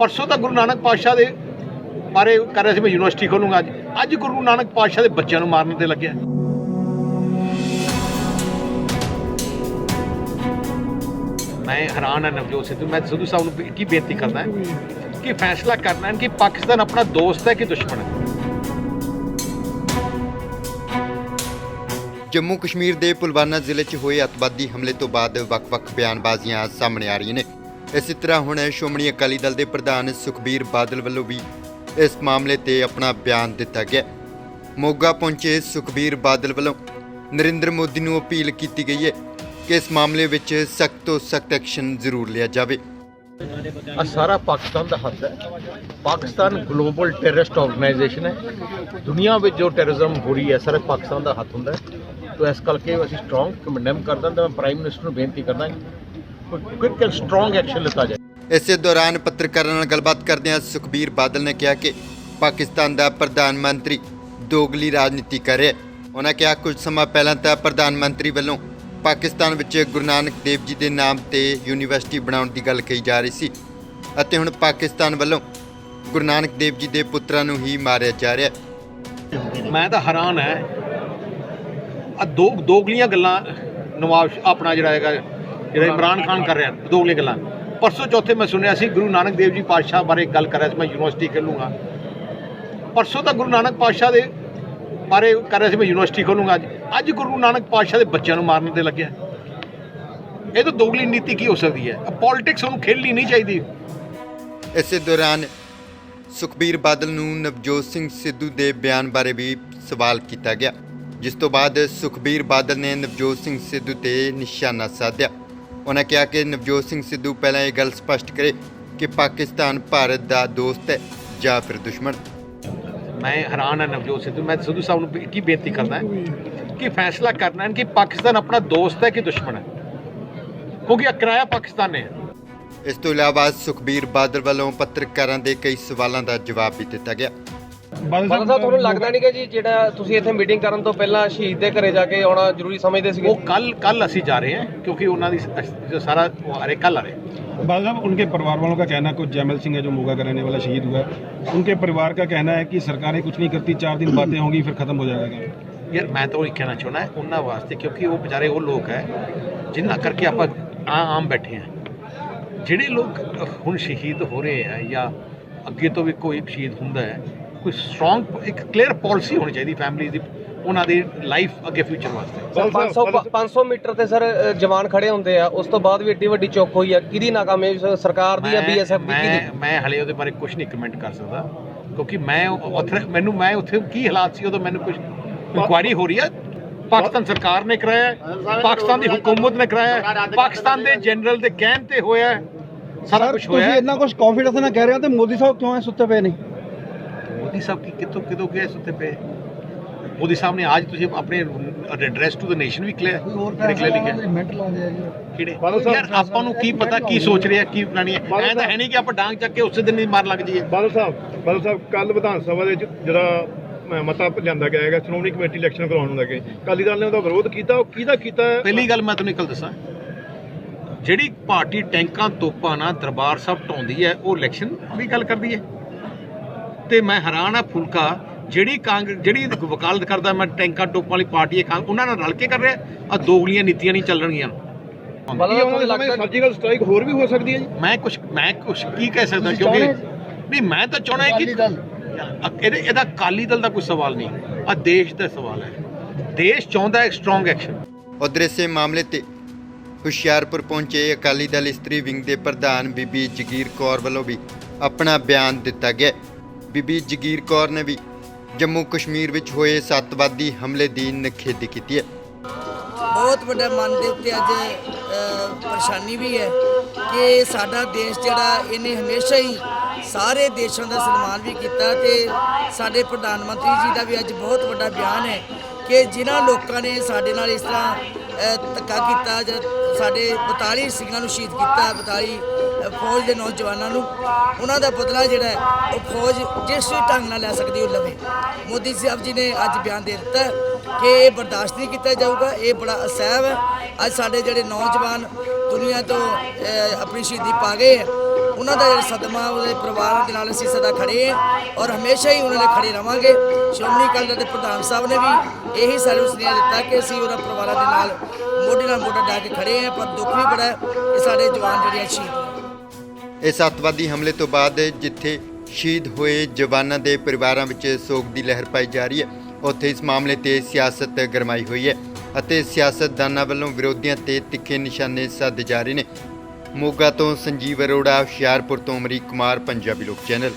ਪਰਸੋਂ ਤਾਂ ਗੁਰੂ ਨਾਨਕ ਪਾਤਸ਼ਾਹ ਦੇ ਬਾਰੇ ਕਰ ਰਿਹਾ ਸੀ ਮੈਂ ਯੂਨੀਵਰਸਿਟੀ ਖੋਲੂੰਗਾ ਅੱਜ। ਅੱਜ ਗੁਰੂ ਨਾਨਕ ਪਾਤਸ਼ਾਹ ਦੇ ਬੱਚਿਆਂ ਨੂੰ ਮਾਰਨ ਤੇ ਲੱਗਿਆ। ਮੈਂ ਹੈਰਾਨ ਹਾਂ ਨਵਜੋਤ ਸਿੱਧੂ, ਮੈਂ ਸਿੱਧੂ ਸਾਹਿਬ ਨੂੰ ਬੇ- ਕੀ ਬੇਨਤੀ ਕਰਦਾ ਕਿ ਫੈਸਲਾ ਕਰਨਾ ਹੈ ਕਿ ਪਾਕਿਸਤਾਨ ਆਪਣਾ ਦੋਸਤ ਹੈ ਕਿ ਦੁਸ਼ਮਣ ਹੈ? ਜੰਮੂ ਕਸ਼ਮੀਰ ਦੇ ਪੁਲਵਾਨਾ ਜ਼ਿਲ੍ਹੇ 'ਚ ਹੋਏ ਅਤਵਾਦੀ ਹਮਲੇ ਤੋਂ ਬਾਅਦ ਵੱਖ-ਵੱਖ ਬਿਆਨਬਾਜ਼ੀਆਂ ਸਾਹਮਣੇ ਆ ਰਹੀਆਂ ਨੇ। ਇਸੇ ਤਰ੍ਹਾਂ ਹੁਣ ਸ਼੍ਰੋਮਣੀ ਅਕਾਲੀ ਦਲ ਦੇ ਪ੍ਰਧਾਨ ਸੁਖਬੀਰ ਬਾਦਲ ਵੱਲੋਂ ਵੀ ਇਸ ਮਾਮਲੇ ਤੇ ਆਪਣਾ ਬਿਆਨ ਦਿੱਤਾ ਗਿਆ। ਮੋਗਾ ਪਹੁੰਚੇ ਸੁਖਬੀਰ ਬਾਦਲ ਵੱਲੋਂ ਨਰਿੰਦਰ ਮੋਦੀ ਨੂੰ ਅਪੀਲ ਕੀਤੀ ਗਈ ਹੈ ਕਿ ਇਸ ਮਾਮਲੇ ਵਿੱਚ ਸਖਤ ਤੋਂ ਸਖਤ ਐਕਸ਼ਨ ਜ਼ਰੂਰ ਲਿਆ ਜਾਵੇ। ਆ ਸਾਰਾ ਪਾਕਿਸਤਾਨ ਦਾ ਹੱਥ ਹੈ। ਪਾਕਿਸਤਾਨ ਗਲੋਬਲ ਟੈਰਰਿਸਟ ਆਰਗੇਨਾਈਜੇਸ਼ਨ ਹੈ। ਦੁਨੀਆ ਵਿੱਚ ਜੋ ਟੈਰਰਿਜ਼ਮ ਹੋ ਰਹੀ ਹੈ, ਸਾਰੇ ਪਾਕਿਸਤਾਨ ਦਾ ਹੱਥ ਹੁੰਦਾ ਹੈ। ਤੋ ਇਸ ਕਰਕੇ ਅਸੀਂ ਸਟਰੋਂਗ ਕੰਡੈਮ ਕਰਦਾ ਤਾਂ ਮੈਂ ਪ੍ਰਾਈਮ ਮਿਨਿਸਟਰ ਨੂੰ ਬੇਨਤੀ ਕਰਦਾ ਕੁਇਕ ਐਂਡ ਸਟਰੋਂਗ ਐਕਸ਼ਨ ਲਿੱਤਾ ਜਾਏ। ਇਸੇ ਦੌਰਾਨ ਪੱਤਰਕਾਰਾਂ ਨਾਲ ਗੱਲਬਾਤ ਕਰਦਿਆਂ ਸੁਖਬੀਰ ਬਾਦਲ ਨੇ ਕਿਹਾ ਕਿ ਪਾਕਿਸਤਾਨ ਦਾ ਪ੍ਰਧਾਨ ਮੰਤਰੀ ਦੋਗਲੀ ਰਾਜਨੀਤੀ ਕਰ ਰਿਹਾ ਉਹਨਾਂ ਕਿਹਾ ਕੁਝ ਸਮਾਂ ਪਹਿਲਾਂ ਤਾਂ ਪ੍ਰਧਾਨ ਮੰਤਰੀ ਵੱਲੋਂ ਪਾਕਿਸਤਾਨ ਵਿੱਚ ਗੁਰੂ ਨਾਨਕ ਦੇਵ ਜੀ ਦੇ ਨਾਮ ਤੇ ਯੂਨੀਵਰਸਿਟੀ ਬਣਾਉਣ ਦੀ ਗੱਲ ਕਹੀ ਜਾ ਰਹੀ ਸੀ ਅਤੇ ਹੁਣ ਪਾਕਿਸਤਾਨ ਵੱਲੋਂ ਗੁਰੂ ਨਾਨਕ ਦੇਵ ਜੀ ਦੇ ਪੁੱਤਰਾਂ ਨੂੰ ਹੀ ਮਾਰਿਆ ਜਾ ਰਿਹਾ ਮੈਂ ਤਾਂ ਹੈਰਾਨ ਹੈ। ਆ ਦੋ ਦੋਗਲੀਆਂ ਗੱਲਾਂ ਨਵਾਜ਼ ਆਪਣਾ ਜਿਹੜਾ ਹੈਗਾ ਜਿਹੜਾ ਇਮਰਾਨ ਖਾਨ ਕਰ ਰਿਹਾ ਦੋਗਲੀਆਂ ਗੱਲਾਂ। ਪਰਸੋਂ ਚੌਥੇ ਮੈਂ ਸੁਣਿਆ ਸੀ, ਗੁਰੂ ਨਾਨਕ ਦੇਵ ਜੀ ਪਾਤਸ਼ਾਹ ਬਾਰੇ ਗੱਲ ਕਰ ਰਿਹਾ ਸੀ, ਮੈਂ ਯੂਨੀਵਰਸਿਟੀ ਖੋਲੂੰਗਾ। ਪਰਸੋਂ ਤਾਂ ਗੁਰੂ ਨਾਨਕ ਪਾਤਸ਼ਾਹ ਦੇ ਬਾਰੇ ਕਰ ਰਿਹਾ ਸੀ, ਮੈਂ ਯੂਨੀਵਰਸਿਟੀ ਖੋਲੂੰਗਾ ਅੱਜ। ਅੱਜ ਗੁਰੂ ਨਾਨਕ ਪਾਤਸ਼ਾਹ ਦੇ ਬੱਚਿਆਂ ਨੂੰ ਮਾਰਨ ਤੇ ਲੱਗਿਆ। ਇਹ ਤਾਂ ਦੋਗਲੀ ਨੀਤੀ ਕੀ ਹੋ ਸਕਦੀ ਹੈ? ਪੋਲਿਟਿਕਸ ਉਹਨੂੰ ਖੇਡਣੀ ਨਹੀਂ ਚਾਹੀਦੀ। ਇਸੇ ਦੌਰਾਨ ਸੁਖਬੀਰ ਬਾਦਲ ਨੂੰ ਨਵਜੋਤ ਸਿੰਘ ਸਿੱਧੂ ਦੇ ਬਿਆਨ ਬਾਰੇ ਵੀ ਸਵਾਲ ਕੀਤਾ ਗਿਆ, ਜਿਸ ਤੋਂ ਬਾਅਦ ਸੁਖਬੀਰ ਬਾਦਲ ਨੇ ਨਵਜੋਤ ਸਿੰਘ ਸਿੱਧੂ ਤੇ ਨਿਸ਼ਾਨਾ ਸਾਧਿਆ। ਉਹਨਾਂ ਕਿਹਾ ਕਿ ਨਵਜੋਤ ਸਿੰਘ ਸਿੱਧੂ ਪਹਿਲਾਂ ਇਹ ਗੱਲ ਸਪਸ਼ਟ ਕਰੇ ਕਿ ਪਾਕਿਸਤਾਨ ਭਾਰਤ ਦਾ ਦੋਸਤ ਹੈ ਜਾਂ ਫਿਰ ਦੁਸ਼ਮਣ। ਮੈਂ ਹੈਰਾਨ ਹਾਂ ਨਵਜੋਤ ਸਿੱਧੂ ਮੈਂ ਸਿੱਧੂ ਸਾਹਿਬ ਨੂੰ ਕੀ ਬੇਨਤੀ ਕਰਦਾ ਹਾਂ ਕਿ ਫੈਸਲਾ ਕਰਨਾ ਹੈ ਕਿ ਪਾਕਿਸਤਾਨ ਆਪਣਾ ਦੋਸਤ ਹੈ ਕਿ ਦੁਸ਼ਮਣ ਹੈ। ਕਿਉਂਕਿ ਇਹ ਕਿਰਾਇਆ ਪਾਕਿਸਤਾਨ ਨੇ। ਇਸ ਤੋਂ ਇਲਾਵਾ ਸੁਖਬੀਰ ਬਾਦਲ ਵੱਲੋਂ ਪੱਤਰਕਾਰਾਂ ਦੇ ਕਈ ਸਵਾਲਾਂ ਦਾ ਜਵਾਬ ਵੀ ਦਿੱਤਾ ਗਿਆ। ਬਾਦਲ ਸਾਹਿਬ ਤੁਹਾਨੂੰ ਲੱਗਦਾ ਨਹੀਂ ਕਿ ਜੀ ਜਿਹੜਾ ਤੁਸੀਂ ਇੱਥੇ ਮੀਟਿੰਗ ਕਰਨ ਤੋਂ ਪਹਿਲਾਂ ਸ਼ਹੀਦ ਦੇ ਘਰੇ ਜਾ ਕੇ ਆਉਣਾ ਜ਼ਰੂਰੀ ਸਮਝਦੇ ਸੀਗੇ ਉਹ ਕੱਲ ਕੱਲ ਅਸੀਂ ਜਾ ਰਹੇ ਹਾਂ ਕਿਉਂਕਿ ਉਹਨਾਂ ਦੀ ਸ- ਜੋ ਸਾਰਾ ਉਹ ਆ ਰਹੇ ਕੱਲ ਆ ਰਹੇ बादल साहब उनके परिवार वालों का कहना है कुछ जैमल सिंह है जो मोगा का रहने वाला शहीद हुआ है उनके परिवार का कहना है कि सरकारें कुछ नहीं करती चार दिन बातें होंगी फिर खत्म हो जाएगा ਯਾਰ ਮੈਂ ਤਾਂ ਉਹ ਹੀ ਕਹਿਣਾ ਚਾਹੁੰਦਾ ਉਹਨਾਂ ਵਾਸਤੇ ਕਿਉਂਕਿ ਉਹ ਵਿਚਾਰੇ ਉਹ ਲੋਕ ਹੈ ਜਿਨ੍ਹਾਂ ਕਰਕੇ ਆਪਾਂ ਆ ਆਮ ਬੈਠੇ ਹਾਂ ਜਿਹੜੇ ਲੋਕ ਹੁਣ ਸ਼ਹੀਦ ਹੋ ਰਹੇ ਆ ਜਾਂ ਅੱਗੇ ਤੋਂ ਵੀ ਕੋਈ ਸ਼ਹੀਦ ਹੁੰਦਾ ਹੈ ਕੋਈ ਸਟਰੋਂਗ ਇੱਕ ਕਲੀਅਰ ਪਾਲਿਸੀ ਹੋਣੀ ਚਾਹੀਦੀ ਫੈਮਿਲੀ ਦੀ ਉਹਨਾਂ ਦੀ ਲਾਈਫ ਅੱਗੇ ਫਿਊਚਰ ਵਾਸਤੇ। ਸਰ 500 500 ਮੀਟਰ ਤੇ ਸਰ ਜਵਾਨ ਖੜੇ ਹੁੰਦੇ ਆ ਉਸ ਤੋਂ ਬਾਅਦ ਵੀ ਏਡੀ ਵੱਡੀ ਚੌਕ ਹੋਈ ਆ ਕਿਹਦੀ ਨਾਕਾਮੀ ਸਰਕਾਰ ਦੀ ਮੈਂ- ਬੀਐਸਐਫ ਦੀ ਮੈਂ ਕਿਹਦੀ? ਮੈਂ ਹਲੇ ਉਹਦੇ ਬਾਰੇ ਕੁਝ ਨਹੀਂ ਕਮੈਂਟ ਕਰ ਸਕਦਾ ਕਿਉਂਕਿ ਮੈਂ ਉੱਥੇ ਮੈਨੂੰ ਮੈਂ ਉੱਥੇ ਕੀ ਹਾਲਾਤ ਸੀ ਉਦੋਂ ਮੈਨੂੰ ਕੁਝ ਇਨਕੁਆਇਰੀ ਹੋ ਰਹੀ ਹੈ ਪਾਕਿਸਤਾਨ ਸਰਕਾਰ ਨੇ ਕਰਾਇਆ ਹੈ, ਪਾਕਿਸਤਾਨ ਦੀ ਹਕੂਮਤ ਨੇ ਕਰਾਇਆ ਹੈ, ਪਾਕਿਸਤਾਨ ਦੇ ਜਨਰਲ ਦੇ ਕਹਿਣ ਤੇ ਹੋਇਆ ਹੈ, ਸਾਰਾ ਕੁਝ ਹੋਇਆ ਤੁਸੀਂ। ਇੰਨਾ ਕੁਝ ਕੌਨਫੀਡੈਂਸ ਨਾਲ ਕਹਿ ਰਹੇ ਹੋ ਤੇ ਮੋਦੀ ਸਾਹਿਬ ਕਿਉਂ ਐ ਸੁੱਤੇ ਪਏ ਨੇ ਮੋਦੀ ਸਾਹਿਬ ਕੀ ਕਿਤੋਂ ਕਿਤੋਂ ਗਏ ਸੁੱਤੇ ਪਏ? ਮੋਦੀ ਸਾਹਿਬ ਨੇ ਅੱਜ ਤੁਸੀਂ ਆਪਣੇ ਐਡਰੈਸ ਟੂ ਦ ਨੇਸ਼ਨ ਵੀ ਕਲੀਅਰ ਕਲੀਅਰ ਲਿਖਿਆ। ਕਿਹੜੇ? ਯਾਰ ਆਪਾਂ ਨੂੰ ਕੀ ਪਤਾ ਕੀ ਸੋਚ ਰਿਹਾ ਕੀ ਬਣਾਣੀ ਹੈ ਐਂ ਤਾਂ ਹੈ ਨਹੀਂ ਕਿ ਆਪਾਂ ਡਾਂਗ ਚੱਕ ਕੇ ਉਸੇ ਦਿਨ ਹੀ ਮਾਰ ਲੱਗ ਜਾਈਏ। ਬਾਦਲ ਸਾਹਿਬ ਬਾਦਲ ਸਾਹਿਬ ਕੱਲ ਵਿਧਾਨ ਸਭਾ ਦੇ ਵਿੱਚ ਜਿਹੜਾ ਮਤਾ ਲਿਆਂਦਾ ਗਿਆ ਹੈਗਾ ਸ਼੍ਰੋਮਣੀ ਕਮੇਟੀ ਇਲੈਕਸ਼ਨ ਕਰਾਉਣ ਨੂੰ ਲੈ ਕੇ। ਅਕਾਲੀ ਦਲ ਨੇ ਉਹਦਾ ਵਿਰੋਧ ਕੀਤਾ ਉਹ ਕਿਹਦਾ ਕੀਤਾ? ਪਹਿਲੀ ਗੱਲ ਮੈਂ ਤੁਹਾਨੂੰ ਇੱਕ ਗੱਲ ਦੱਸਾਂ। ਜਿਹੜੀ ਪਾਰਟੀ ਟੈਂਕਾਂ ਤੋਪਾਂ ਨਾਲ ਦਰਬਾਰ ਸਾਹਿਬ ਢਾਉਂਦੀ ਹੈ ਉਹ ਇਲੈਕਸ਼ਨ ਦੀ ਗੱਲ ਕਰਦੀ ਹੈ। ਤੇ ਮੈਂ ਹੈਰਾਨ ਆ ਫੁਲਕਾ। ਜਿਹੜੀ ਕਾਂਗਰਸ ਜਿਹੜੀ ਵਕਾਲਤ ਕਰਦਾ ਮੈਂ ਟੈਂਕਾਂ ਤੋਪਾਂ ਵਾਲੀ ਪਾਰਟੀ ਹੈ ਉਹਨਾਂ ਨਾਲ ਰਲ ਕੇ ਕਰ ਰਿਹਾ। ਆ ਦੋਗਲੀਆਂ ਨੀਤੀਆਂ ਨਹੀਂ ਚੱਲਣਗੀਆਂ। ਸਰਜੀਕਲ ਸਟ੍ਰਾਈਕ ਹੋਰ ਵੀ ਹੋ ਸਕਦੀ ਹੈ ਜੀ? ਮੈਂ ਕੁਝ ਮੈਂ ਕੁਝ ਕੀ ਕਹਿ ਸਕਦਾ ਕਿਉਂਕਿ ਨਹੀਂ ਮੈਂ ਤਾਂ ਚਾਹਣਾ ਹੈ ਕਿ ਅ- ਇਹਦੇ ਇਹਦਾ ਅਕਾਲੀ ਦਲ ਦਾ ਕੋਈ ਸਵਾਲ ਨਹੀਂ। ਆ ਦੇਸ਼ ਦਾ ਸਵਾਲ ਹੈ। ਦੇਸ਼ ਚਾਹੁੰਦਾ ਹੈ ਸਟਰੋਂਗ ਐਕਸ਼ਨ ਉਧਰ ਇਸੇ ਮਾਮਲੇ ਤੇ ਹੁਸ਼ਿਆਰਪੁਰ ਪਹੁੰਚੇ ਅਕਾਲੀ ਦਲ ਇਸਤਰੀ ਵਿੰਗ ਦੇ ਪ੍ਰਧਾਨ ਬੀਬੀ ਜਗੀਰ ਕੌਰ ਵੱਲੋਂ ਵੀ ਆਪਣਾ ਬਿਆਨ ਦਿੱਤਾ ਗਿਆ ਬੀਬੀ ਜਗੀਰ ਕੌਰ ਨੇ ਵੀ ਜੰਮੂ ਕਸ਼ਮੀਰ ਵਿੱਚ ਹੋਏ ਸੱਤਵਾਦੀ ਹਮਲੇ ਦੀ ਨਿਖੇਧੀ ਕੀਤੀ ਹੈ। ਬਹੁਤ ਵੱਡਾ ਮਨ ਦੇ ਉੱਤੇ ਅੱਜ ਪਰੇਸ਼ਾਨੀ ਵੀ ਹੈ ਕਿ ਸਾਡਾ ਦੇਸ਼ ਜਿਹੜਾ ਇਹਨੇ ਹਮੇਸ਼ਾ ਹੀ ਸਾਰੇ ਦੇਸ਼ਾਂ ਦਾ ਸਨਮਾਨ ਵੀ ਕੀਤਾ ਤੇ ਸਾਡੇ ਪ੍ਰਧਾਨ ਮੰਤਰੀ ਜੀ ਦਾ ਵੀ ਅੱਜ ਬਹੁਤ ਵੱਡਾ ਬਿਆਨ ਹੈ ਕਿ ਜਿਨ੍ਹਾਂ ਲੋਕਾਂ ਨੇ ਸਾਡੇ ਨਾਲ ਇਸ ਤਰ੍ਹਾਂ ਅ, ਧੱਕਾ ਕੀਤਾ ਜਾਂ ਸਾਡੇ 42 ਸਿੰਘਾਂ ਨੂੰ ਸ਼ਹੀਦ ਕੀਤਾ 42 ਫੌਜ ਦੇ ਨੌਜਵਾਨਾਂ ਨੂੰ, ਉਹਨਾਂ ਦਾ ਬਦਲਾ ਜਿਹੜਾ ਹੈ, ਉਹ ਫੌਜ ਜਿਸ ਢੰਗ ਨਾਲ ਲੈ ਸਕਦੀ ਉਹ ਲਵੇ। ਮੋਦੀ ਸਾਹਿਬ ਜੀ ਨੇ ਅੱਜ ਬਿਆਨ ਦੇ ਦਿੱਤਾ ਕਿ ਇਹ ਬਰਦਾਸ਼ਤ ਨਹੀਂ ਕੀਤਾ ਜਾਊਗਾ, ਇਹ ਬੜਾ ਅਸਹਿਬ ਹੈ। ਅੱਜ ਸਾਡੇ ਜਿਹੜੇ ਨੌਜਵਾਨ ਦੁਨੀਆ ਤੋਂ ਆਪਣੀ ਸ਼ਹੀਦੀ ਪਾ ਗਏ ਹੈ, ਉਹਨਾਂ ਦਾ ਜਿਹੜਾ ਸਦਮਾ, ਉਹਦੇ ਪਰਿਵਾਰਾਂ ਦੇ ਨਾਲ ਅਸੀਂ ਸਦਾ ਖੜੇ ਹਾਂ ਔਰ ਹਮੇਸ਼ਾ ਹੀ ਉਹਨਾਂ ਦੇ ਖੜੇ ਰਵਾਂਗੇ। ਸ਼੍ਰੋਮਣੀ ਅਕਾਲੀ ਦਲ ਦੇ ਪ੍ਰਧਾਨ ਸਾਹਿਬ ਨੇ ਵੀ ਇਹੀ ਸਾਨੂੰ ਸੁਨੇਹਾ ਦਿੱਤਾ ਕਿ ਅਸੀਂ ਉਹਨਾਂ ਪਰਿਵਾਰਾਂ ਦੇ ਨਾਲ ਮੋਢੇ ਨਾਲ ਮੋਢਾ ਡਾ ਕੇ ਖੜੇ ਹਾਂ, ਪਰ ਦੁੱਖ ਵੀ ਬੜਾ ਹੈ ਕਿ ਸਾਡੇ ਜਵਾਨ ਜਿਹੜੇ ਆ ਸ਼ਹੀਦ ਇਸ ਅੱਤਵਾਦੀ ਹਮਲੇ ਤੋਂ ਬਾਅਦ ਜਿੱਥੇ ਸ਼ਹੀਦ ਹੋਏ ਜਵਾਨਾਂ ਦੇ ਪਰਿਵਾਰਾਂ ਵਿੱਚ ਸੋਗ ਦੀ ਲਹਿਰ ਪਾਈ ਜਾ ਰਹੀ ਹੈ, ਉੱਥੇ ਇਸ ਮਾਮਲੇ ਤੇ ਸਿਆਸਤ ਗਰਮਾਈ ਹੋਈ ਹੈ ਅਤੇ ਸਿਆਸਤਦਾਨਾਂ ਵੱਲੋਂ ਵਿਰੋਧੀਆਂ ਤੇ ਤਿੱਖੇ ਨਿਸ਼ਾਨੇ ਸਾਧੇ ਜਾ ਰਹੇ ਨੇ। ਮੋਗਾ ਤੋਂ ਸੰਜੀਵ ਅਰੋੜਾ, ਹੁਸ਼ਿਆਰਪੁਰ ਤੋਂ ਅਮਰੀਕ ਕੁਮਾਰ, ਪੰਜਾਬੀ ਲੋਕ ਚੈਨਲ।